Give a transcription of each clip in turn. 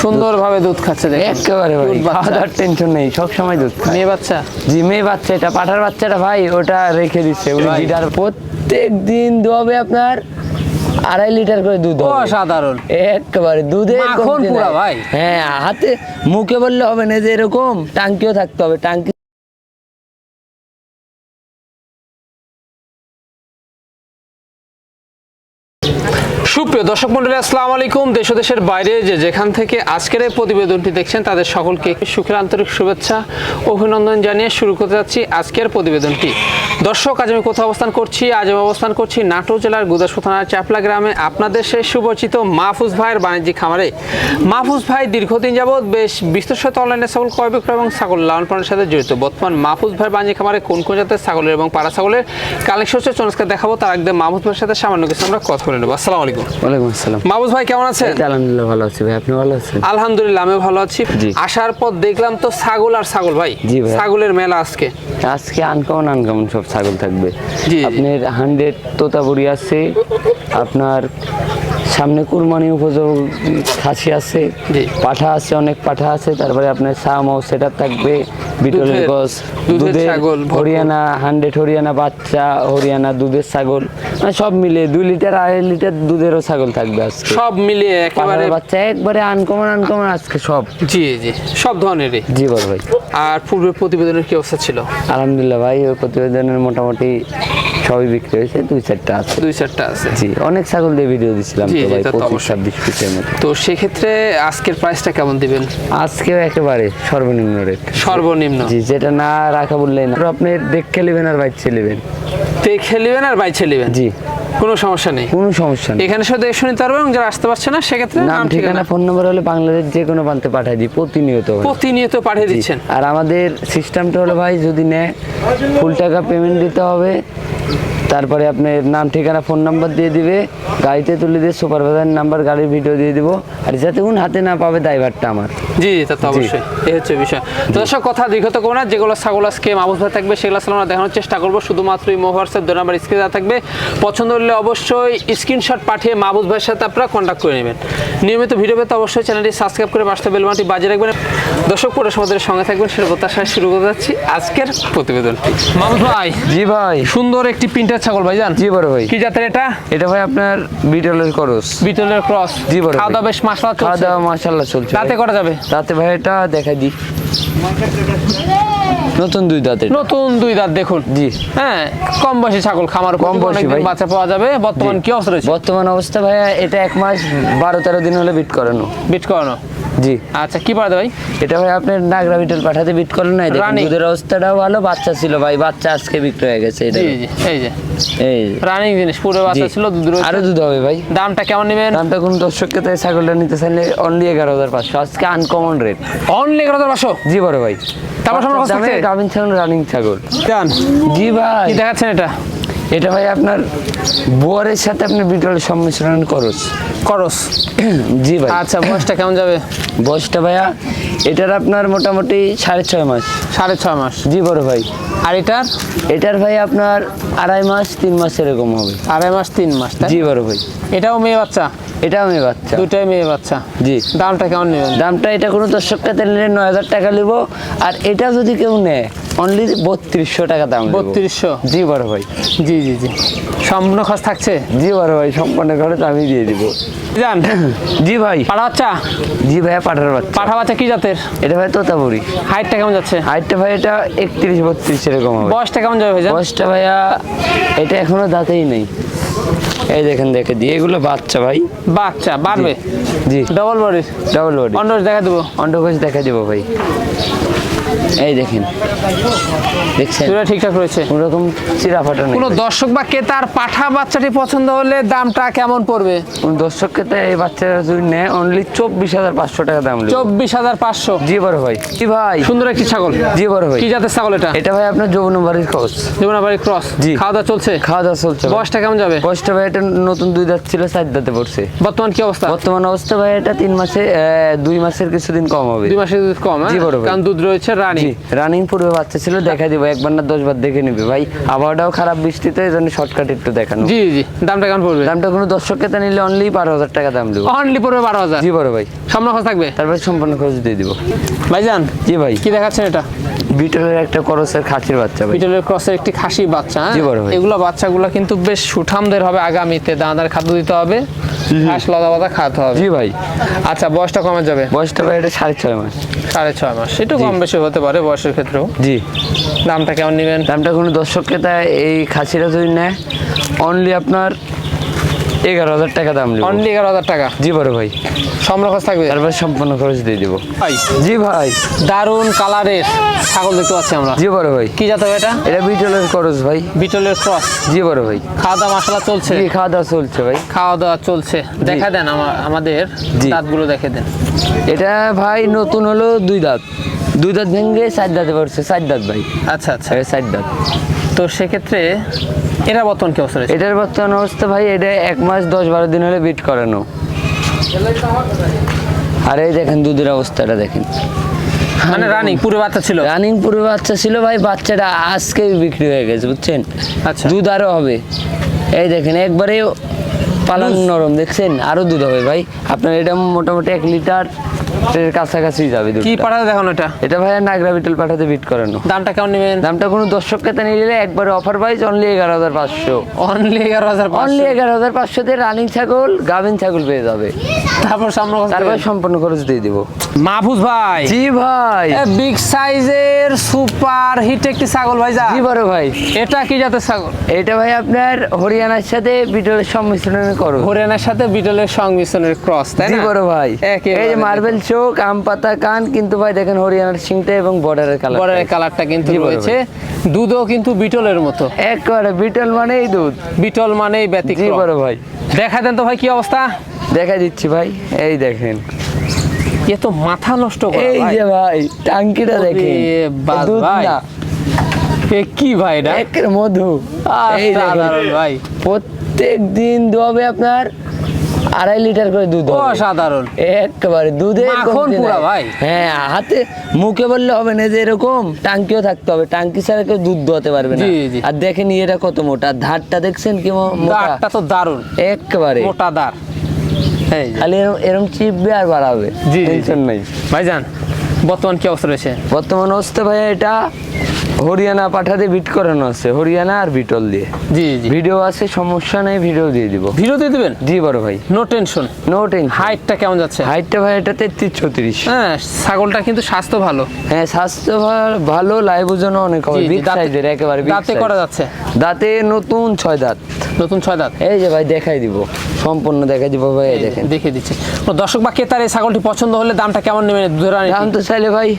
সুন্দরভাবে দুধ খাচ্ছে দেখুন একেবারে ভাই। খাওয়া দাওয়ার টেনশন নেই সব সময় দুধ খায় মেয়ে বাচ্চা জি মেয়ে বাচ্চা এটা পাঠার বাচ্চাটা ভাই ওটা রেখে দিচ্ছে উনি। লিটার প্রত্যেক দিন দোয়াবে আপনার আড়াই লিটার করে দুধ। অসাধারণ একেবারে দুধে মাখন পুরা ভাই। হ্যাঁ হাতে মুখে বললে হবে না যে এরকম টাঙ্কিও থাকতে হবে টাঙ্কি সুপ্রিয় দর্শক মন্ডলী, আসসালামু আলাইকুম। দেশ দেশের বাইরে যে যেখান থেকে আজকের এই প্রতিবেদনটি দেখছেন, তাদের সকলকে সুখের আন্তরিক শুভেচ্ছা অভিনন্দন জানিয়ে শুরু করতে যাচ্ছি আজকের প্রতিবেদনটি। দর্শক, আজ আমি কোথাও অবস্থান করছি? আজ আমি অবস্থান করছি নাটোর জেলার গুদাসপুর থানার চাপলা গ্রামে। আপনাদের সেই সুপরিচিত মাহফুজ ভাইয়ের বাণিজ্যিক খামারে। মাহফুজ ভাই, দীর্ঘদিন যাবৎ বেশ বিস্তর সাথে অনলাইনে ছাগল ক্রয় বিক্রয় এবং ছাগল লালন পালনের সাথে জড়িত। বর্তমান মাহফুজ ভাইয়ের বাণিজ্যিক খামারে কোন কোন জাতের ছাগলের এবং পাড়া ছাগলের কালেকশন হচ্ছে চনস্কার দেখাবো। তার একদম মাহফুজ ভাইয়ের সাথে সামান্য কিছু আমরা কথা বলে নেব। আসসালামু আলাইকুম। ওয়ালাইকুম আসসালাম। ভাই কেমন আছেন? আলহামদুলিল্লাহ ভালো আছি ভাই। আপনি ভালো আছেন? আলহামদুলিল্লাহ আমি ভালো আছি। আসার পর দেখলাম তো ছাগল আর ছাগল ভাই। জি ভাই। ছাগলের মেলা আজকে। আজকে আনকমন আনকমন সব ছাগল থাকবে। আপনার হান্ড্রেড তোতাবুড়ি আছে আপনার সামনে কুরবানি উপযোগী খাসি আছে। পাঠা আছে অনেক পাঠা আছে তারপরে আপনার সামাও সেটা থাকবে। বিটলের দুধের- হরিয়ানা হান্ড্রেড হরিয়ানা বাচ্চা হরিয়ানা দুধের ছাগল মানে সব মিলে দুই লিটার আড়াই লিটার দুধেরও ছাগল থাকবে আজকে। সব মিলিয়ে একেবারে বাচ্চা একবারে আনকমন আনকমন আজকে সব। জি জি সব ধরনেরই। জি বল ভাই। আর পূর্বের প্রতিবেদনের কি অবস্থা ছিল? আলহামদুলিল্লাহ ভাই ওই প্রতিবেদনের মোটামুটি সবই বিক্রি হয়েছে দুই চারটা আছে। দুই চারটা আছে। জি অনেক ছাগল দিয়ে ভিডিও দিছিলাম তো ভাই তা তো পঁচিশ অবশ্যই। ছাব্বিশ পিসের মতো। তো সেক্ষেত্রে আজকের প্রাইসটা কেমন দিবেন? আজকেও একেবারে সর্বনিম্ন রেট সর্বনিম্ন। জি যেটা না রাখা বললেই না। আপনি দেখে নেবেন আর বাইচ্ছে নেবেন। দেখে নেবেন আর বাইছে নেবেন? জি। কোনো সমস্যা নেই। কোনো সমস্যা নেই। এখানে শুধু শুনতে পারবেন এবং যারা আসতে পারছে না সেক্ষেত্রে নাম ঠিকানা। ফোন নম্বর হলে বাংলাদেশ যে কোনো প্রান্তে পাঠিয়ে দিই প্রতিনিয়ত প্রতিনিয়ত পাঠিয়ে দিচ্ছেন। আর আমাদের সিস্টেমটা হলো ভাই যদি নেয় ফুল টাকা পেমেন্ট দিতে হবে। তারপরে আপনার নাম ঠিকানা ফোন নাম্বার দিয়ে দিবে। গাড়িতে তুলে দিয়ে সুপারভাইজার নাম্বার গাড়ির ভিডিও দিয়ে দিব। আর যাতে কোন হাতে না পাবে ড্রাইভারটা আমার। জি তা তো অবশ্যই। এই হচ্ছে বিষয়। তো দর্শক কথা দীর্ঘত করব না। যেগুলো ছাগল আজকে মাহবুব ভাই থাকবে সেগুলো আসলে আমরা দেখানোর চেষ্টা করব। শুধুমাত্র এই হোয়াটসঅ্যাপ দু নাম্বার স্ক্রিনে দেওয়া থাকবে পছন্দ হলে অবশ্যই স্ক্রিনশট পাঠিয়ে মাহবুব ভাইয়ের সাথে আপনারা কন্ট্যাক্ট করে নেবেন। নিয়মিত ভিডিও পেতে অবশ্যই চ্যানেলটি সাবস্ক্রাইব করে পাশে বেলবানটি বাজিয়ে রাখবেন। দর্শক পুরো সমাজের সঙ্গে থাকবেন সেটা প্রত্যাশায় শুরু করতে যাচ্ছি আজকের প্রতিবেদনটি। মাহবুব ভাই জি ভাই। সুন্দর একটি প্রিন্টার ছাগল ভাই জান জি বড় ভাই। কি জাতের এটা? এটা ভাই আপনার বিটলের ক্রস। বিটলের ক্রস। জি বড় খাওয়া দাওয়া বেশ খাওয়া চলছে। দাওয়া মাশাআল্লাহ চলছে রাতে করা যাবে? রাতে ভাই এটা দেখাই দি নতুন দুই দাঁতে। নতুন দুই দাঁত দেখুন। জি। হ্যাঁ কম বয়সী ছাগল খামার কম বয়সী ভাই। বাচ্চা পাওয়া যাবে। বর্তমান। কি অবস্থা রয়েছে? বর্তমান অবস্থা ভাইয়া এটা এক মাস বারো তেরো দিন হলে বিট করানো। বিট করানো? জি। আচ্ছা কি পাঠাতে ভাই? এটা ভাই আপনার নাগরা বিটল পাঠাতে বিট করলেন না দেখুন দুধের অবস্থাটাও ভালো বাচ্চা ছিল ভাই বাচ্চা আজকে বিক্রি হয়ে গেছে এটা এই যে। এই। রানিং জিনিস পুরো বাচ্চা ছিল দুধ। আরও দুধ হবে ভাই। দামটা কেমন নেবেন? দামটা কোন দর্শককে তাই ছাগলটা নিতে চাইলে অনলি এগারো হাজার পাঁচশো। আজকে আনকমন রেট অনলি এগারো হাজার পাঁচশো? জি বড় ভাই। তারপর কত থাকছে? গাভিন ছাগল রানিং ছাগল জান। জি ভাই। কি দেখাচ্ছেন এটা? এটা ভাই আপনার বোয়ারের সাথে আপনি বিটলের সম্মিশ্রণ করস। করস। জি ভাই। আচ্ছা বয়সটা কেমন যাবে? বয়সটা ভাইয়া এটার আপনার মোটামুটি সাড়ে ছয় মাস। সাড়ে ছয় মাস। জি বড় ভাই। আর এটার? এটার ভাই আপনার আড়াই মাস তিন মাস এরকম হবে। আড়াই মাস তিন মাস জি বড় ভাই। এটাও মেয়ে বাচ্চা? এটা আমি বাচ্চা। দুটাই মেয়ে বাচ্চা। জি। দামটা কেমন নেবেন? দামটা এটা কোনো দর্শক কাছে নিলে নয় হাজার টাকা নিব আর এটা যদি কেউ নেয় অনলি বত্রিশশো টাকা দাম বত্রিশশো? জি বড় ভাই। জি জি জি। সম্পূর্ণ খরচ থাকছে? জি বড় ভাই সম্পন্ন খরচ আমি দিয়ে দিব। জান? জি ভাই। পাড়া বাচ্চা? জি ভাইয়া পাঠার বাচ্চা। পাঠা বাচ্চা কি জাতের? এটা ভাই তোতাপুরি। হাইটটা কেমন যাচ্ছে? হাইটটা ভাই এটা একত্রিশ বত্রিশ এরকম হবে। বয়সটা কেমন যাবে ভাইজান বয়সটা ভাইয়া এটা এখনও দাঁতেই নেই। এই দেখেন দেখে দিয়ে এগুলো বাচ্চা ভাই। বাচ্চা বাড়বে? জি ডবল বডির ডবল বডি অন্য দেখা দেবো। অন্ডকোষ দেখা দেবো ভাই। এই দেখেন। দেখছেন? দুটো ঠিকঠাক রয়েছে। ওরকম চিরা ফাটা নেই। কোনো দর্শক বা ক্রেতার পাঠা বাচ্চাটি পছন্দ হলে দামটা কেমন পড়বে? কোন দর্শককে তো এই বাচ্চারা যদি নেয় অনলি চব্বিশ হাজার পাঁচশো টাকা দাম চব্বিশ হাজার পাঁচশো। জি বড় ভাই। জি ভাই। সুন্দর একটি ছাগল। জি বড় ভাই। কি জাতের ছাগল এটা? এটা ভাই আপনার যৌন বাড়ির খরচ যমুনাবাড়ি ক্রস? জি। খাওয়া দাওয়া চলছে? খাওয়া দাওয়া চলছে। বয়সটা কেমন যাবে? বয়সটা ভাই এটা নতুন দুই দাঁত ছিল চার দাঁতে পড়ছে। বর্তমান কি অবস্থা? বর্তমান অবস্থা ভাই এটা তিন মাসে দুই মাসের কিছুদিন কম হবে। দুই মাসের দুধ কম হ্যাঁ? জি, বড় ভাই। কারণ দুধ রয়েছে রানী। রানিং পূর্বে বাচ্চা ছিল দেখা দিব একবার না দশ বার দেখে নিবে ভাই। আবহাওয়াটাও খারাপ বৃষ্টিতে এই জন্য শর্টকাট একটু দেখানো। জি জি দামটা কেমন পড়বে? দামটা কোনো দর্শক কেতা নিলে অনলি বারো হাজার টাকা দাম দেবো। অনলি পড়বে বারো হাজার? জি বড় ভাই। সম্পূর্ণ খরচ থাকবে? তারপরে সম্পূর্ণ খরচ দিয়ে দিব। ভাইজান জি ভাই। কি দেখাচ্ছেন এটা? বিটলের একটা করসের খাসির বাচ্চা বিটলের ক্রসের একটি খাসি বাচ্চা হ্যাঁ? এগুলো বাচ্চাগুলো কিন্তু বেশ সুঠামদের হবে আগামীতে। দানাদার খাদ্য দিতে হবে ঘাস লদা পাতা খাওয়াতে হবে। জি ভাই। আচ্ছা বয়সটা কমে যাবে? বয়সটা ভাই এটা সাড়ে ছয় মাস। সাড়ে ছয় মাস। একটু কম বেশি হতে পারে বয়সের ক্ষেত্রেও। জি। দামটা কেমন নেবেন? দামটা কোনো দর্শক ক্রেতা এই খাসিটা যদি নেয় অনলি আপনার এগারো হাজার টাকা দাম নেব। অনলি এগারো হাজার টাকা? জি বড় ভাই। সামনে খরচ থাকবে? তারপরে সম্পূর্ণ খরচ দিয়ে দিব। ভাই। জি ভাই। দারুণ কালারের ছাগল দেখতে পাচ্ছি আমরা। জি বড় ভাই। কি জাত এটা? এটা বিটলের খরচ ভাই। বিটলের ক্রস। জি বড় ভাই। খাওয়া দাওয়া মশলা চলছে। জি খাওয়া দাওয়া চলছে ভাই। খাওয়া দাওয়া চলছে দেখা দেন আমা- আমাদের। দাঁতগুলো দেখে দেন। এটা ভাই নতুন হলো দুই দাঁত। দুই দাঁত ভেঙে চার দাঁতে পড়ছে চার দাঁত ভাই। আচ্ছা আচ্ছা। চার দাঁত। তো সেক্ষেত্রে এরা বর্তমান কি অবস্থা এটার বর্তমান অবস্থা ভাই এটা এক মাস দশ বারো দিন হলে বিট করানো আর এই দেখেন দুধের অবস্থাটা দেখেন। মানে রানিং পুরো বাচ্চা ছিল? রানিং পুরো বাচ্চা ছিল ভাই বাচ্চাটা আজকেই বিক্রি হয়ে গেছে বুঝছেন? আচ্ছা। দুধ আরও হবে। এই দেখেন একবারে পালন নরম দেখছেন? আরও দুধ হবে ভাই। আপনার এটা মোটামুটি এক লিটার এর কাছাকাছি যাবে কি পাঠাতে দেখানো এটা? এটা ভাই নাগরা বিটল পাঠাতে বিট করানো। দামটা কেমন নেবেন? দামটা কোনো দর্শক কেতা নিলে একবারে অফার প্রাইস অনলি এগারো হাজার পাঁচশো। অনলি এগারো হাজার অনলি এগারো হাজার পাঁচশো দিয়ে রানিং ছাগল গাভিন ছাগল পেয়ে যাবে। তারপর তারপর সম্পূর্ণ খরচ দিয়ে দিব। মাহফুজ ভাই। জি ভাই। বিগ সাইজের সুপার হিট একটি ছাগল ভাই যা। জি বড় ভাই। এটা কি জাতের ছাগল? এটা ভাই আপনার হরিয়ানার সাথে বিটলের সংমিশ্রণের করো হরিয়ানার সাথে বিটলের সংমিশ্রণের ক্রস তাই জি না? বড় ভাই। এই যে মার্বেল চোখ আম পাতা কান কিন্তু ভাই দেখেন হরিয়ানার সিংটা এবং বর্ডারের কালার বরের কালারটা কিন্তু রয়েছে। দুধও কিন্তু বিটলের মতো। একবারে বিটল মানেই দুধ। বিটল মানেই জি ব্যতিক্রম বড় ভাই। দেখা দেন তো ভাই কি অবস্থা? দেখা দিচ্ছি ভাই। এই দেখেন। এ তো মাথা নষ্ট করা এই যে ভাই টাঙ্কিটা দুধ। না। এ কি ভাই এটা? একের মধু। এই ভাই। প্রত্যেক দিন দোয়াবে আপনার আড়াই লিটার করে দুধ অসাধারণ। একেবারে দুধে ভাই। হ্যাঁ হাতে মুখে বললে হবে না যে এরকম টাঙ্কিও থাকতে হবে। টাঙ্কি ছাড়া কেউ দুধ দোয়াতে পারবে না। আর দেখেন এটা কত মোটা। ধারটা দেখছেন কি মোটা? তো দারুণ। একেবারে। মোটা যে। খালি এরম- এরম চিপবে আর বাড়াবে। জি। টেনশন নাই। ভাইজান বর্তমান কি অবস্থা রয়েছে? বর্তমান অবস্থা ভাই এটা হরিয়ানা পাঠাতে বিট করানো আছে হরিয়ানা আর বিটল দিয়ে। জি জি। ভিডিও আছে সমস্যা নেই ভিডিও দিয়ে দিব। ভিডিও দিয়ে দিবেন? জি বড় ভাই। নো টেনশন নো টেনশন হাইটটা কেমন যাচ্ছে? হাইটটা ভাই এটা তেত্রিশ ছত্রিশ হ্যাঁ ছাগলটা কিন্তু স্বাস্থ্য ভালো। হ্যাঁ স্বাস্থ্য ভালো লাইভ ওজন অনেক হবে। বিগ সাইজের একেবারে দাঁতে করা যাচ্ছে। দাঁতে নতুন ছয় দাঁত। নতুন ছয় দাঁত। এই যে ভাই দেখাই দিব। সম্পূর্ণ দেখাই দিব ভাই দেখেন। দেখে দিচ্ছি। দর্শক বা ক্রেতার এই ছাগলটি পছন্দ হলে দামটা কেমন নেবেন? দুধের দাম তো চাইলে ভাই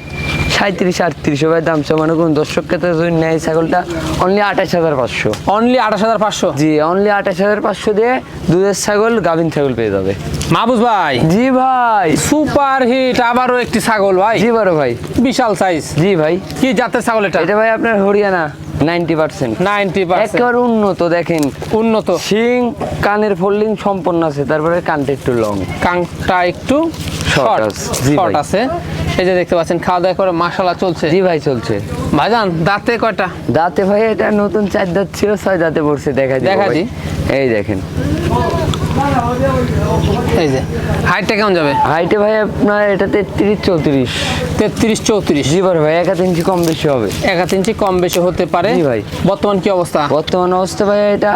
সাঁত্রিশ আটত্রিশ ভাই দাম সমান কোন দর্শক ক্ষেত্রে যদি নেয় ছাগলটা অনলি আঠাশ হাজার পাঁচশো। অনলি আঠাশ হাজার পাঁচশো? জি অনলি আঠাশ হাজার পাঁচশো দিয়ে দুধের ছাগল গাভিন ছাগল পেয়ে যাবে। মাহবুজ ভাই? জি ভাই। সুপার হিট আবারও একটি ছাগল ভাই। জি বড় ভাই। বিশাল সাইজ জি ভাই। কি জাতের ছাগল এটা? এটা ভাই আপনার Haryana ninety percent ninety percent একেবারে উন্নত দেখেন। উন্নত। শিং কানের ফোল্ডিং সম্পন্ন আছে তারপরে কানটা একটু লং কানটা একটু শর্ট। আছে। এই যে দেখতে পাচ্ছেন খাওয়া দাওয়া করে মাসালা চলছে। জি ভাই চলছে। ভাইজান দাঁতে কয়টা? দাঁতে ভাই এটা নতুন চার দাঁত ছিল ছয় দাঁতে পড়ছে দেখা দেখা দি। এই দেখেন। এই যে হাইটটা কেমন যাবে? হাইটে ভাই আপনার এটা তেত্রিশ চৌত্রিশ। তেত্রিশ চৌত্রিশ। জি ভাই এক হাত ইঞ্চি কম বেশি হবে। এক হাত ইঞ্চি কম বেশি হতে পারে। জি ভাই। বর্তমান কি অবস্থা? বর্তমান অবস্থা ভাই এটা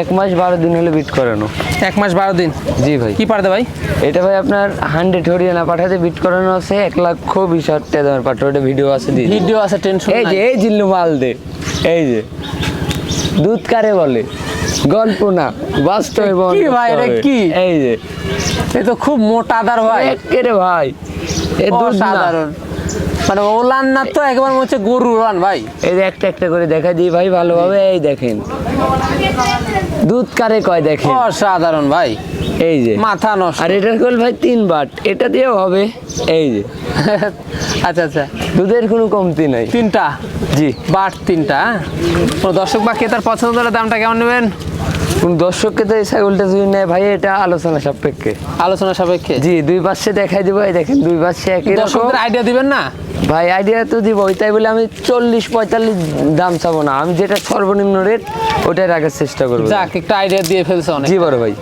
এক মাস বারো দিন হলে বিট করানো। এক মাস বারো দিন? জি ভাই। কি পারবে ভাই? এটা ভাই আপনার হান্ড্রেড হরিয়ানা পাঠাতে বিট করানো আছে এক লক্ষ হাজার টাকা দামের ওটা ভিডিও আছে দিয়ে ভিডিও আছে টেনশন এই যে এই জিল্লু মাল দে এই যে। দুধ কারে বলে? গল্প না বাস্তবে কি ভাই, হবে। কি? এই যে। এই তো খুব মোটা দার ভাই। একেরে ভাই এ দুধ সাধারণ মানে ওলান না তো একবার মনে হচ্ছে গরু রান ভাই। এই যে একটা একটা করে দেখা দিই ভাই ভালোভাবে এই দেখেন। দুধ কারে কয় দেখেন? অসাধারণ ভাই। এই যে। মাথা নষ্ট। আর এটার কল ভাই তিন বাট এটা দিয়েও হবে। এই যে। আচ্ছা আচ্ছা। দুধের কোনো কমতি নাই। তিনটা? জি। বাট তিনটা হ্যাঁ? দর্শক বা তার পছন্দ হলে দামটা কেমন নেবেন? কোন দর্শককে তো এই ছাগলটা যদি নেয় ভাই এটা আলোচনা সাপেক্ষে। আলোচনা সাপেক্ষে? জি দুই পাশে দেখাই দেবো এই দেখেন দুই পাশে একই রকম। আইডিয়া দিবেন না? ভাই আইডিয়া তো দিব তাই বলে আমি চল্লিশ পঁয়তাল্লিশ দাম চাবো না। আমি যেটা সর্বনিম্ন রেট ওটাই রাখার চেষ্টা করব। যাক একটা আইডিয়া দিয়ে ফেলছে অনেক। জি বড় ভাই।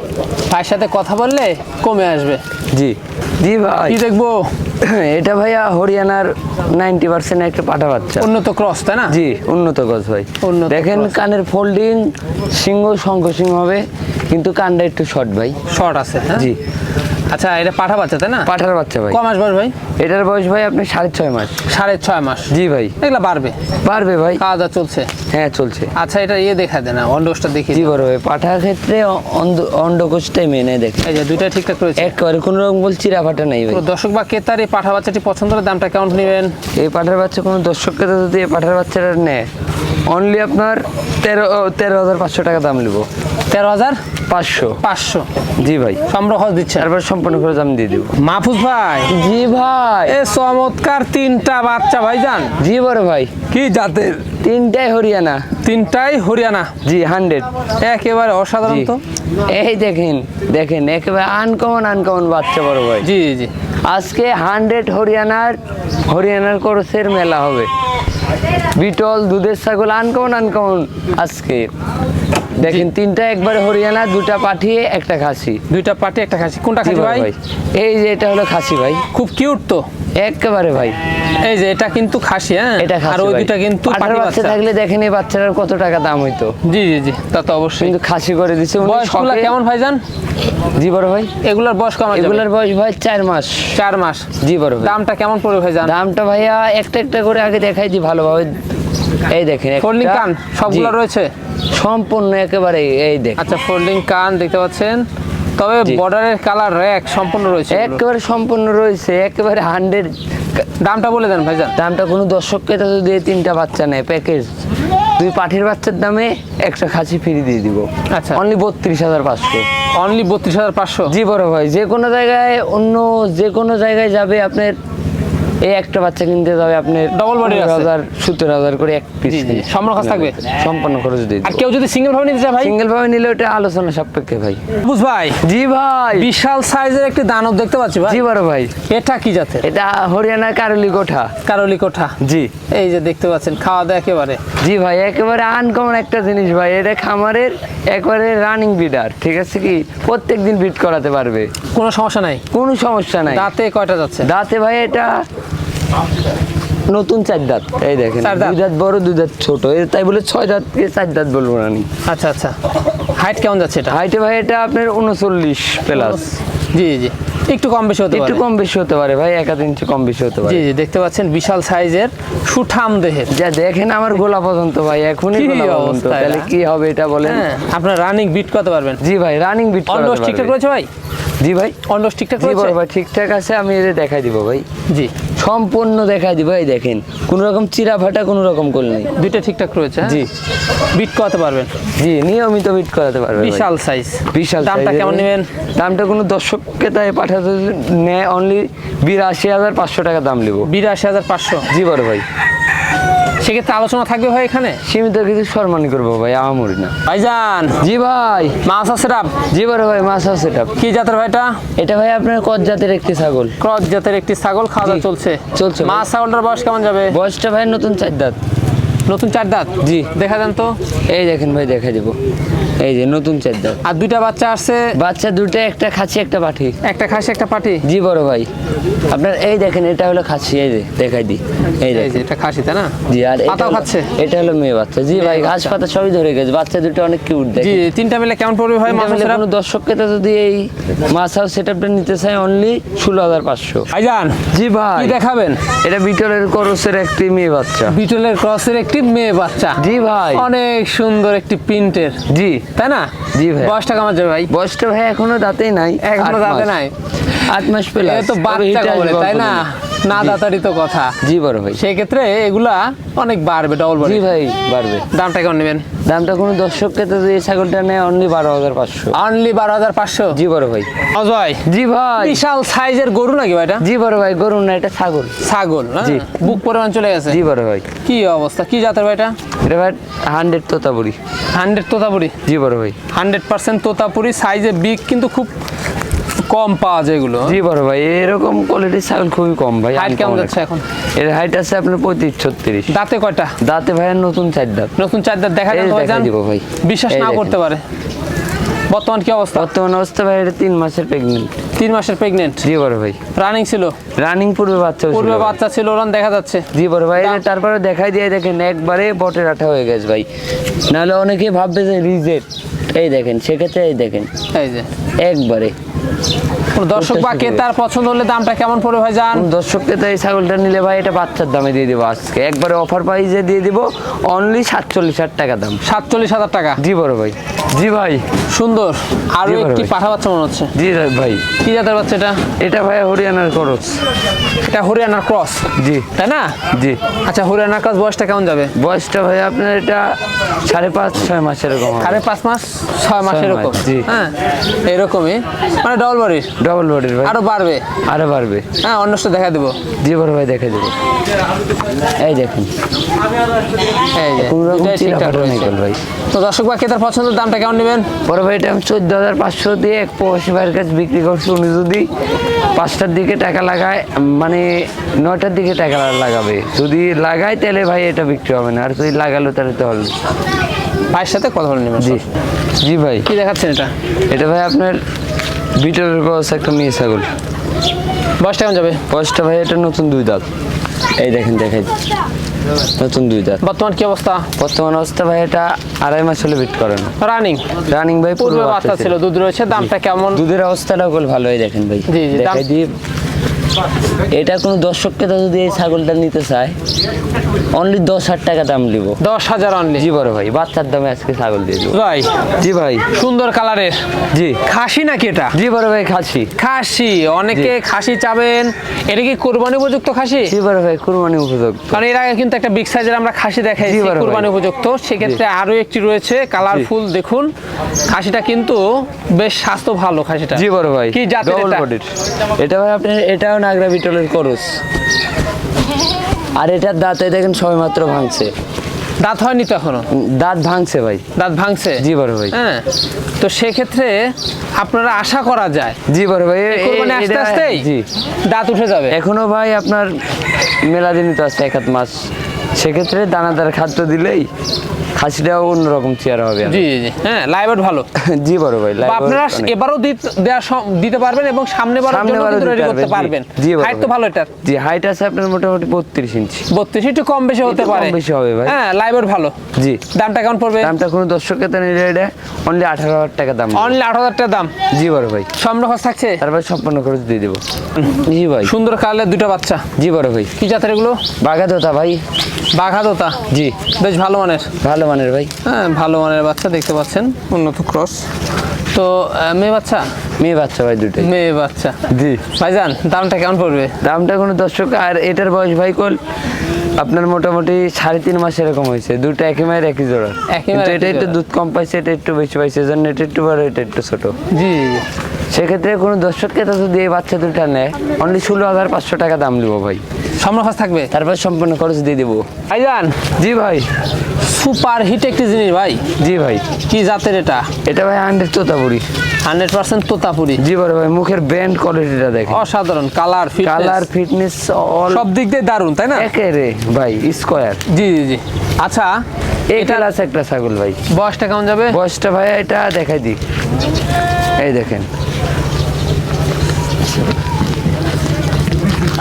ভাইয়ের সাথে কথা বললে কমে আসবে। জি। জি ভাই। কি দেখব? এটা ভাইয়া হরিয়ানার নাইনটি পার্সেন্ট একটা পাঠা বাচ্চা। উন্নত ক্রস তাই না? জি উন্নত ক্রস ভাই। উন্নত দেখেন কানের ফোল্ডিং সিংহ শঙ্খ সিংহ হবে কিন্তু কানটা একটু শর্ট ভাই। শর্ট আছে হ্যাঁ? জি। আচ্ছা এটা পাঠা বাচ্চা তাই না? পাঠার বাচ্চা ভাই। ক মাস বয়স ভাই? এটার বয়স ভাই আপনি সাড়ে ছয় মাস। সাড়ে ছয় মাস। জি ভাই। এগুলা বাড়বে? পারবে ভাই। খাওয়া দাওয়া চলছে? হ্যাঁ চলছে। আচ্ছা এটা ইয়ে দেখা দেয় না অন্ডোসটা দেখি জি বড় ভাই পাঠার ক্ষেত্রে অন্ডকোষটাই মেনে দেখে এই যে দুইটা ঠিকঠাক রয়েছে। একবারে কোনো রকম বল চিরা ফাটা নেই ভাই। দর্শক বা ক্রেতার এই পাঠা বাচ্চাটি পছন্দ হলে দামটা কেমন নেবেন? এই পাঠার বাচ্চা কোনো দর্শককে তো যদি এই পাঠার বাচ্চাটা নেয় অনলি আপনার তেরো তেরো হাজার পাঁচশো টাকা দাম নেব। তেরো হাজার? পাঁচশো। পাঁচশো। জি ভাই। সম্রহ দিচ্ছে তারপর সম্পূর্ণ করে দাম দিয়ে দিব। মাহফুজ ভাই। জি ভাই। এ চমৎকার তিনটা বাচ্চা ভাইজান জি বড় ভাই। কি জাতের? তিনটাই হরিয়ানা। তিনটাই হরিয়ানা। জি হান্ড্রেড। একেবারে অসাধারণ তো। এই দেখেন দেখেন একেবারে আনকমন আনকমন বাচ্চা বড় ভাই। জি জি। আজকে হান্ড্রেড হরিয়ানার হরিয়ানার করসের মেলা হবে। বিটল দুধের ছাগল আনকমন আনকমন আজকে। দেখেন তিনটা একবারে হরিয়ানা দুটা পাঠিয়ে একটা খাসি। দুইটা পাঠিয়ে একটা খাসি। কোনটা খাসি ভাই? এই যে এটা হলো খাসি ভাই। খুব কিউট তো। একেবারে ভাই। এই যে এটা কিন্তু খাসি হ্যাঁ? এটা আর ওই ভাই। দুটা কিন্তু পাটি বাচ্চা থাকলে দেখেন এই বাচ্চাটার কত টাকা দাম হইতো। জি জি জি তা তো অবশ্যই। কিন্তু খাসি করে দিছে উনি বয়সগুলো কেমন ভাইজান জি বড় ভাই। এগুলার বয়স কেমন এগুলার বয়স ভাই চার মাস। চার মাস। জি বড় ভাই। দামটা কেমন পড়বে ভাইজান দামটা ভাইয়া একটা একটা করে আগে দেখাই দি ভালোভাবে। এই দেখেন ফোল্ডিং কান সবগুলো রয়েছে? সম্পূর্ণ একেবারে এই দেখ আচ্ছা ফোল্ডিং কান দেখতে পাচ্ছেন। তবে বর্ডারের কালার র্যাক সম্পূর্ণ রয়েছে একেবারে সম্পূর্ণ রয়েছে একেবারে হান্ড্রেড দামটা বলে দেন ভাইজান। দামটা কোনো দর্শককে তো দিয়ে তিনটা বাচ্চা নেয় প্যাকেজ দুই পাঠির বাচ্চার দামে একটা খাসি ফ্রি দিয়ে দিব। আচ্ছা। অনলি বত্রিশ হাজার পাঁচশো। অনলি বত্রিশ হাজার পাঁচশো? জি বড় ভাই যে কোনো জায়গায় অন্য যে কোনো জায়গায় যাবে আপনার এই একটা বাচ্চা কিনতে যাবে Double body আছে। হাজার সত্তর হাজার করে এক পিস। সম্পূর্ণ খরচ থাকবে? সম্পূর্ণ খরচ দিয়ে আর কেউ যদি সিঙ্গেল ভাবে নিতে চায় ভাই? সিঙ্গেল ভাবে নিলে ওটা আলোচনা সাপেক্ষে ভাই। বুঝ ভাই। জি ভাই। বিশাল সাইজের একটি দানব দেখতে পাচ্ছি ভাই। জি বড় ভাই। এটা কি জাতের? এটা হরিয়ানার কারলি কোঠা কারলি কোঠা জি। এই যে দেখতে পাচ্ছেন খাওয়া দাওয়া একেবারে। জি ভাই একেবারে আনকমন একটা জিনিস ভাই। এটা খামারের একবারে রানিং বিডার ঠিক আছে কি? প্রত্যেক দিন বিট করাতে পারবে। কোনো সমস্যা নাই? কোনো সমস্যা নাই। দাঁতে কয়টা যাচ্ছে? দাঁতে ভাই এটা নতুন চার দাঁত। এই দেখেন? দুই দাঁত বড় দুই দাঁত ছোট। তাই বলে ছয় দাঁতকে চার দাঁত বলব না আচ্ছা আচ্ছা। হাইট কেমন যাচ্ছে এটা? হাইটে ভাই এটা আপনার উনচল্লিশ প্লাস জি জি। একটু কম বেশি হতে একটু কম বেশি হতে পারে ভাই এক আধ ইঞ্চি কম বেশি হতে পারে। জি জি দেখতে পাচ্ছেন বিশাল সাইজের সুঠাম দেহের। যা দেখেন আমার গোলা পর্যন্ত ভাই এখনই গোলা পর্যন্ত। তাহলে কি হবে এটা বলেন? হ্যাঁ আপনার রানিং বিট করতে পারবেন? জি ভাই রানিং বিট অন্ডোস ঠিকঠাক রয়েছে ভাই? জি ভাই। অন্ডোস ঠিকঠাক জি ভাই ঠিকঠাক আছে আমি এদের দেখাই দিব ভাই। জি। সম্পূর্ণ দেখাই দিব এই দেখেন। কোন রকম চিরা ফাটা কোন রকম কোল নেই। দুইটা ঠিকঠাক রয়েছে হ্যাঁ? জি। বিট করতে পারবেন? জি নিয়মিত বিট করাতে পারবে ভাই। বিশাল সাইজ বিশাল দামটা কেমন নেবেন? দামটা কোনো দর্শককে তাই পাঠাতে নেয় অনলি বিরাশি হাজার পাঁচশো টাকা দাম নেব। বিরাশি হাজার পাঁচশো? জি বড় ভাই। সেক্ষেত্রে আলোচনা থাকবে ভাই এখানে? সীমিত কিছু সম্মানই করব ভাই আমামরি না। ভাইজান! জি ভাই। মাছ আছে রাব জি বড় ভাই মাছ আছে এটা কি জাতের ভাইটা এটা? ভাই আপনার কত জাতের একটি ছাগল? ক্রস জাতের একটি ছাগল খাওয়া দাওয়া চলছে। চলছে মাছ ছাগলটার বয়স কেমন যাবে? বয়সটা ভাই নতুন চার দাঁত। নতুন চার দাঁত? জি। দেখা দেন তো। এই দেখেন ভাই দেখা দেবো এই যে নতুন চার দাঁত। আর দুইটা বাচ্চা আসছে? বাচ্চা দুটো একটা খাসি একটা পাঠি। একটা খাসি একটা পাটি জি বড় ভাই। আপনার এই দেখেন এটা হলো খাসি এই যে দেখাই দি এই যে এটা খাসি তাই না? জি আর এটা খাচ্ছে? এটা হলো মেয়ে বাচ্চা। জি ভাই ঘাস পাতা সবই ধরে গেছে। বাচ্চা দুটো অনেক কিউট জি দেখে তিনটা মিলে কেমন পড়বে ভাই মাছ? কোনো দর্শককে তো যদি এই মাছ হাউস সেটআপটা নিতে চাই অনলি ষোলো হাজার পাঁচশো। ভাইজান জি ভাই। কি দেখাবেন? এটা বিটলের ক্রসের একটি মেয়ে বাচ্চা। বিটলের ক্রসের একটি মেয়ে বাচ্চা। জি ভাই। অনেক সুন্দর একটি প্রিন্টের। জি। তাই না? জি ভাই। বয়সটা কেমন যাবে ভাই? বয়সটা ভাই এখনও দাঁতেই নাই। এখনও দাঁতে নাই? আট মাস পেলে তো বাচ্চা বলে তাই না? না দাতারই তো কথা। জি বড় ভাই। সেই ক্ষেত্রে এগুলা অনেক বাড়বে ডবল জি ভাই বাড়বে। দামটা কেমন নেবেন? দামটা কোনো দর্শককে তো এই ছাগলটা নেয় অনলি বারো হাজার পাঁচশো। অনলি বারো হাজার পাঁচশো? জি বড় ভাই। অজয় জি ভাই। বিশাল সাইজের গরু নাকি ভাই এটা? জি বড় ভাই গরু না এটা ছাগল। ছাগল হ্যাঁ? জি। বুক পরিমাণ চলে গেছে? জি বড় ভাই। কি অবস্থা? কি জাতের ভাই এটা? এটা ভাই হান্ড্রেড তোতাপুরি। হান্ড্রেড তোতাপুরি? জি বড় ভাই। হান্ড্রেড পার্সেন্ট তোতাপুরি সাইজে বিগ কিন্তু খুব কম পাওয়া যায় এগুলো। জি বড় ভাই এরকম কোয়ালিটির ছাগল খুবই কম ভাই হাইট কেমন যাচ্ছে এখন? এর হাইট আছে আপনার পঁয়ত্রিশ ছত্রিশ। দাঁতে কয়টা? দাঁতে ভাইয়ের নতুন চার দাঁত। নতুন চার দাঁত দেখা? দিব ভাই। বিশ্বাস দেখেন। করতে পারে। বর্তমান কি অবস্থা? বর্তমান অবস্থা ভাই এটা তিন মাসের প্রেগনেন্ট তিন মাসের প্রেগনেন্ট জি বড় ভাই। রানিং ছিল? রানিং পূর্বে বাচ্চা পূর্বে বাচ্চা ছিল ওরান দেখা যাচ্ছে। জি বড় ভাই তারপরে দেখাই দিয়ে দেখেন একবারে বটের আঠা হয়ে গেছে ভাই। নাহলে অনেকে ভাববে যে রিজেক্ট এই দেখেন সেক্ষেত্রে এই দেখেন। এই যে। একবারে। দর্শক বা ক্রেতার পছন্দ হলে দামটা কেমন পড়ে ভাই জান? দর্শককে তো এই ছাগলটা নিলে ভাই এটা বাচ্চার দামে দিয়ে দিব আজকে। একবারে অফার প্রাইসে দিয়ে দিব অনলি সাতচল্লিশ হাজার টাকা দাম। সাতচল্লিশ হাজার টাকা? জি বড় ভাই। জি ভাই। সুন্দর। আরও একটি। পাঠা বাচ্চা মনে হচ্ছে। জি ভাই। কি জাতের বাচ্চা এটা? এটা ভাই হরিয়ানার খরচ এটা হরিয়ানার ক্রস? জি। তাই না? জি। আচ্ছা হরিয়ানার ক্রস বয়সটা কেমন যাবে? বয়সটা ভাই আপনার এটা সাড়ে পাঁচ ছয় মাস এরকম। সাড়ে পাঁচ মাস? ছয় মাস এরকম? জি। হ্যাঁ। এরকমই? মানে ডবল বডির ডবল বডির ভাই। আরও বাড়বে? আরও বাড়বে। হ্যাঁ অন্যটা দেখা দেবো। জি বড় ভাই দেখে দেবো। এই দেখুন। তো দর্শক বা ক্রেতার পছন্দের দামটা কেমন নেবেন? বড় ভাই এটা আমি চোদ্দ হাজার পাঁচশো দিয়ে এক প্রবাসী ভাইয়ের কাছে বিক্রি করছি। উনি যদি পাঁচটার দিকে টাকা লাগায় মানে নয়টার দিকে টাকা লাগাবে। যদি লাগায় তাহলে ভাই এটা বিক্রি হবে না। আর যদি লাগালো তাহলে তো হবে। ভাইয়ের সাথে কথা বলে নেবেন জি। জি ভাই। কি দেখাচ্ছেন এটা? এটা ভাই আপনার বিটলের ক্রস একটা মেয়ে ছাগল। বয়সটা কেমন যাবে? বয়সটা ভাই এটা নতুন দুই দাঁত। এই দেখেন দেখাই। নতুন দুই দাঁত। বর্তমান কি অবস্থা? বর্তমান অবস্থা ভাই এটা আড়াই মাস হলে বিট করে না। রানিং রানিং ভাই পূর্বে পুরো বাচ্চা ছিল দুধ রয়েছে দামটা কেমন? দুধের অবস্থাটাও খুব ভালোই দেখেন ভাই। জি, জি, দেখাই দিই। এটা কোনো দর্শককে তো যদি এই ছাগলটা নিতে চায় অনলি দশ হাজার টাকা দাম দিব দশ হাজার অনলি জি বড় ভাই বাচ্চার দামে আজকে ছাগল দিয়ে দিব। ভাই জি ভাই। সুন্দর কালারের। জি। খাসি নাকি এটা? জি বড় ভাই খাসি। খাসি। অনেকে খাসি চাবেন। এটা কি কোরবানি উপযুক্ত খাসি? জি বড় ভাই কুরবানি উপযোগ কারণ এর আগে কিন্তু একটা বিগ সাইজের আমরা খাসি ভাই। কোরবানি উপযুক্ত। সেক্ষেত্রে আরও একটি রয়েছে কালারফুল দেখুন। খাসিটা কিন্তু বেশ স্বাস্থ্য ভালো খাসিটা। জি বড় ভাই কি জাতের এটা? এটা ভাই আপনি এটাও নাগরা বিটলের করস। আর এটার দাঁতে দেখেন সবেমাত্র ভাঙছে। দাঁত হয়নি তো এখনও? দাঁত ভাঙছে ভাই। দাঁত ভাঙছে? জি বড় ভাই। হ্যাঁ। তো সেক্ষেত্রে আপনারা আশা করা যায়। জি বড় ভাই আস্তে আস্তেই জি। দাঁত উঠে যাবে। এখনও ভাই আপনার মেলা দিনই তো আসছে এক হাত মাস। সেক্ষেত্রে দানাদার খাদ্য দিলেই খাসিটাও অন্যরকম চেয়ারা হবে জি জি হ্যাঁ ভালো। জি বড় ভাই আপনারা। এবারও দিত- দিতে পারবেন এবং সামনে বারের জন্য সামনেবারও কিন্তু রেডি করতে পারবেন, হাইট তো ভালো এটার। জি হাইট আছে আপনার মোটামুটি বত্রিশ ইঞ্চি বত্রিশ একটু কম বেশি হতে কম পারে। বেশি হবে ভাই। হ্যাঁ লাইভেট ভালো। জি। দামটা কেমন পড়বে? দামটা কোনো দর্শকের তো নিলে এটা অনলি আঠারো হাজার টাকা দাম। অনলি আট হাজার টাকা দাম। জি বড় ভাই। সম্পূর্ণ খরচ থাকছে? তারপর সম্পন্ন খরচ দিয়ে দেবো। জি ভাই। সুন্দর কালারের দুটো বাচ্চা। জি বড় ভাই। কি জাতের এগুলো? বাঘা তোতা ভাই। বাঘা দোতা জি। বেশ ভালো মানের। ভালো মানের ভাই? হ্যাঁ ভালো মানের বাচ্চা দেখতে পাচ্ছেন উন্নত ক্রস। তো মেয়ে বাচ্চা? মেয়ে বাচ্চা ভাই দুটাই মেয়ে বাচ্চা। জি। ভাইজান দামটা কেমন পড়বে? দামটা কোনো দর্শক আর এটার বয়স ভাই কল আপনার মোটামুটি সাড়ে তিন মাস এরকম হয়েছে। দুটো একই মায়ের একই জোড়া। এটা একটু দুধ কম পাইছে এটা একটু বেশি পাইছে এজন্য এটা একটু বড় এটা একটু ছোট। জি। সেক্ষেত্রে কোনো দর্শককে তো যদি এই বাচ্চা দুটা নেয় অনলি ষোলো হাজার পাঁচশো টাকা দাম নিবো ভাই। সম্পূর্ণ খরচ থাকবে। তারপর সম্পূর্ণ খরচ দিয়ে দেবো। ভাইজান জি ভাই। সুপার হিট একটি জিনিস ভাই। জি ভাই। কি জাতের এটা? এটা ভাই hundred Totapuri. Hundred percent Totapuri. জি বড় ভাই মুখের ব্যান্ড কোয়ালিটিটা দেখেন। অসাধারণ কালার কালার ফিটনেস সব দিক দিয়ে দারুণ তাই না? একেরে ভাই স্কোয়ার জি জি জি। আচ্ছা এটা ক্লাস একটা ছাগল ভাই। বয়সটা কেমন যাবে? বয়সটা ভাই এটা দেখাই দিই। এই দেখেন।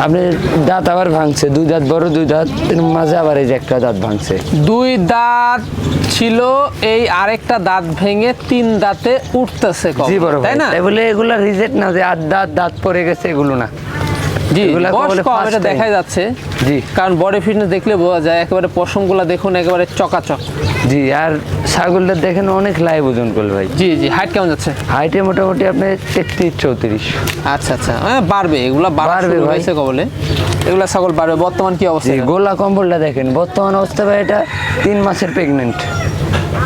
আপনি দাঁত আবার ভাঙছে দুই দাঁত বড় দুই দাঁত মাঝে আবার এই যে একটা দাঁত ভাঙছে। দুই দাঁত ছিল এই আরেকটা দাঁত ভেঙে তিন দাঁতে উঠতেছে জি বড় তাই না? এগুলো বলে এগুলো রিজেক্ট না যে আর দাঁত দাঁত পড়ে গেছে এগুলো না। জি বয়স কম এটা। দেখাই যাচ্ছে। জি। কারণ বডি ফিটনেস দেখলে বোঝা যায় একেবারে পশমগুলা দেখুন একেবারে চকাচক। জি আর ছাগলটা দেখেন অনেক লাইভ ওজন করল ভাই। জি জি হাইট কেমন যাচ্ছে? হাইটে মোটামুটি আপনি তেত্রিশ চৌত্রিশ। আচ্ছা আচ্ছা হ্যাঁ বাড়বে এগুলা বাড়বে হয়েছে কবলে। এগুলা ছাগল বাড়বে বর্তমান কি অবস্থা গোলা কম্বলটা দেখেন বর্তমান অবস্থা ভাই এটা তিন মাসের প্রেগনেন্ট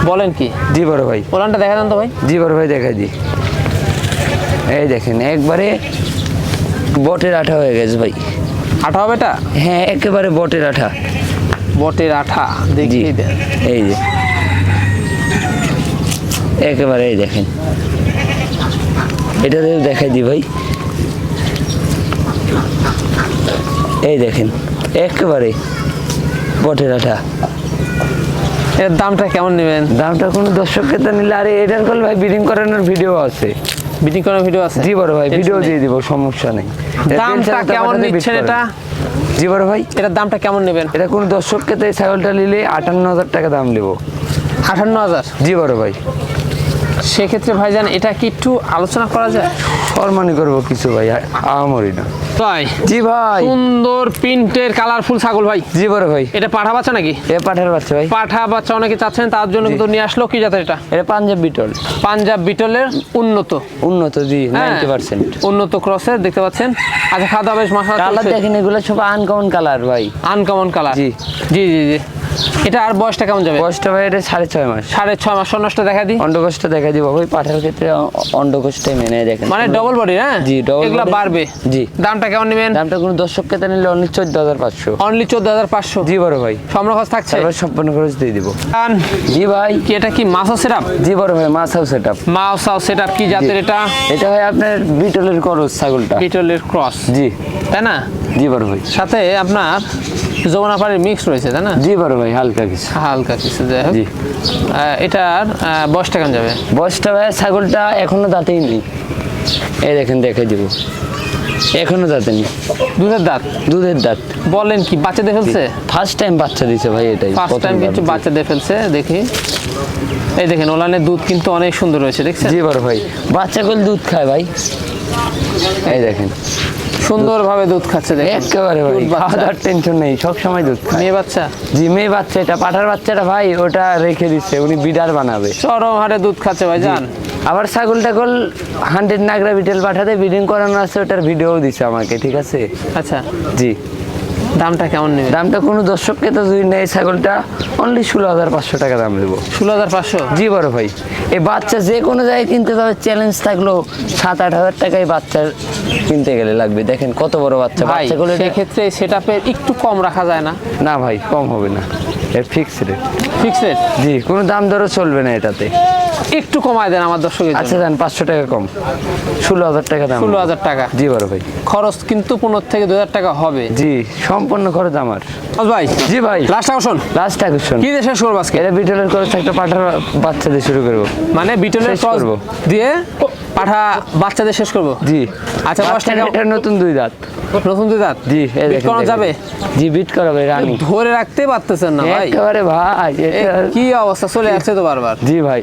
বলেন কি? জি বড় ভাই। ওলানটা দেখা দেন তো ভাই। জি বড় ভাই দেখা দি। এই দেখেন একবারে বটের আঠা হয়ে গেছে ভাই। আঠা হবে এটা? হ্যাঁ একেবারে বটের আঠা। বটের আঠা দেখি এই যে। একেবারে এই দেখেন। এটা দেখাই দি ভাই। এই দেখেন একেবারে বটের আঠা। এর দামটা কেমন নেবেন? দামটা কোনো দর্শককে তো নিলে আরে এটার কল ভাই বিডিং করানোর ভিডিও আছে। বিটিং করার ভিডিও আছে? জি বড় ভাই ভিডিও দিয়ে দিব সমস্যা নেই। দামটা কেমন নিচ্ছেন এটা? জি বড় ভাই। এটার দামটা কেমন নেবেন? এটা কোনো দর্শককে তো এই ছাগলটা নিলে আটান্ন হাজার টাকা দাম নেব। আটান্ন হাজার? জি বড় ভাই। সেক্ষেত্রে ভাইজান এটা কি একটু আলোচনা করা যায়? ফরমানি করব কিছু ভাই আমারই না। ভাই। জি ভাই। সুন্দর প্রিন্টের কালারফুল ছাগল ভাই। জি বড় ভাই। এটা পাঠা বাচ্চা নাকি? এ পাঠার বাচ্চা ভাই। পাঠা বাচ্চা অনেকে চাচ্ছেন তার জন্য কিন্তু নিয়ে আসলো কি জাতের এটা? এটা পাঞ্জাব বিটল। পাঞ্জাব বিটলের উন্নত। উন্নত জি হ্যাঁ, নাইনটি পার্সেন্ট উন্নত ক্রসের দেখতে পাচ্ছেন? আচ্ছা খাওয়া দাওয়া বেশ মাসা কালার দেখেন এগুলো সব আনকমন কালার ভাই। আনকমন কালার জি। জি জি জি। এটা আর বয়সটা কেমন যাবে? বয়সটা ভাই এটা সাড়ে ছয় মাস। সাড়ে ছয় মাস নষ্ট দেখা দিই। অন্ডকোষটা দেখা দিব। ভাই পাঠার ক্ষেত্রে অ- অন্ডকোষটাই মেনে দেখেন। মানে ডবল বডি হ্যাঁ? জি, double এগুলা। বাড়বে। জি। দামটা কেমন নেবেন দামটা কোনো দর্শককে তা নিলে অনলি চোদ্দ হাজার পাঁচশো। অনলি চোদ্দ হাজার পাঁচশো। জি বড় ভাই। সম্রাট খরচ থাকছে? তারপর সম্পূর্ণ খরচ দিয়ে দিব। জি ভাই। কি এটা কি মাছ সেট জি বড় ভাই মাছ হাউস সেট আপ মাছ সেট কি জাতের এটা? এটা ভাই আপনার বিটলের করস ছাগলটা। পিটলের ক্রস। জি। তাই না? জি বড় ভাই। সাথে আপনার যমুনাপাড়ির মিক্স রয়েছে তাই না? জি বড় ভাই হালকা কিছু। হালকা কিছু যাই হোক। জি। আহ, এটার বয়সটা কেমন যাবে? বয়সটা ভাই ছাগলটা এখনও দাঁতেই নেই। এই দেখেন দেখে দিব। এখনও দাঁতে দুধের দাঁত? দুধের দাঁত। বলেন কি বাচ্চা দিয়ে ফেলছে? ফার্স্ট টাইম বাচ্চা দিছে ভাই এটাই ফার্স্ট টাইম কিন্তু বাচ্চা দিয়ে ফেলছে দেখি। এই দেখেন ওলানের দুধ কিন্তু অনেক সুন্দর রয়েছে দেখছেন? জি বড় ভাই বাচ্চা কোল দুধ খায় ভাই। এই দেখেন। সুন্দরভাবে দুধ খাচ্ছে দেখেন। একেবারে ভাই খাওয়া টেনশন নেই সব সময় দুধ খায়। মেয়ে বাচ্চা? জি মেয়ে বাচ্চা এটা পাঠার বাচ্চাটা ভাই ওটা রেখে দিচ্ছে উনি বিডার বানাবে। চরম হারে দুধ খাচ্ছে ভাই জান আবার ছাগল টাগল হান্ড্রেড নাগরা বিটেল পাঠাতে ব্রিডিং করানো আছে ওটার ভিডিও দিছে আমাকে ঠিক আছে? আচ্ছা। জি। দামটা কেমন নেবে? দামটা কোনো দর্শককে তো যদি নেই ছাগলটা অনলি ষোলো হাজার পাঁচশো টাকা দাম দেবো। ষোলো হাজার পাঁচশো? জি বড় ভাই। এই বাচ্চা যে কোনো জায়গায় কিনতে তবে চ্যালেঞ্জ থাকল সাত আট হাজার টাকায় বাচ্চা কিনতে গেলে লাগবে। দেখেন কত বড় বাচ্চা বাচ্চাগুলো সেক্ষেত্রে সেট একটু কম রাখা যায় না? না ভাই কম হবে না। এর ফিক্স রেট ফিক্স রেট জি কোনো দাম দরও চলবে না এটাতে। একটু কমায় দেন আমার দর্শকের আচ্ছা যান পাঁচশো টাকা কম। ষোলো হাজার টাকা দাম। ষোলো হাজার টাকা। জি বড় ভাই। খরচ কিন্তু পনেরো থেকে দু হাজার টাকা হবে। জি সম্পূর্ণ খরচ আমার। ভাই জি ভাই। লাস্ট আকর্ষণ লাস্ট আকর্ষণ কি শেষ করব আজকে? এটা বিটলের খরচ একটা পাঠার বাচ্চা দিয়ে শুরু করব। মানে বিটলের করব। দিয়ে পাঠা বাচ্চাদের শেষ করব? জি। আচ্ছা, পাঁচটা এটা নতুন দুই দাঁত। নতুন দুই দাঁত? জি বিট করানো যাবে? জি বিট করাবে রানি। ধরে রাখতে পারতেছেন না ভাই। একেবারে ভাই কি অবস্থা? চলে যাচ্ছে তো বারবার। জি ভাই।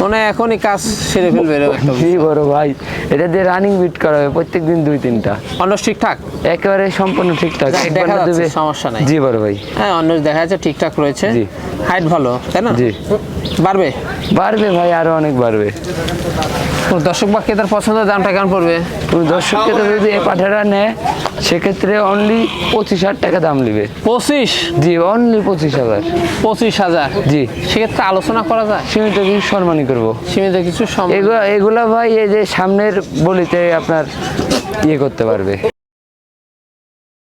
মনে এখনই কাজ সেরে ফেলবে জি বড় ভাই। এটা দিয়ে রানিং বিট করাবে প্রত্যেক দিন দুই তিনটা। অন্য ঠিকঠাক? একেবারে সম্পূর্ণ ঠিকঠাক। দেখা যাচ্ছে, সমস্যা নাই। জি বড় ভাই। হ্যাঁ অন্য দেখা যাচ্ছে ঠিকঠাক রয়েছে। হাইট ভালো তাই না? জি। বাড়বে? বাড়বে ভাই আরও অনেক বাড়বে। দর্শক বা ক্রেতার পছন্দের দামটা কেমন পড়বে? কোনো দর্শককে তো যদি এই পাঠাটা নেয় সেক্ষেত্রে অনলি পঁচিশ হাজার টাকা দাম নেবে। পঁচিশ? জি অনলি পঁচিশ হাজার। পঁচিশ হাজার? জি। সেক্ষেত্রে আলোচনা করা যায়? সীমিত কিছু সম্মানই করব। সীমিত কিছু এগুলা ভাই এই যে সামনের বলিতে আপনার ইয়ে করতে পারবে।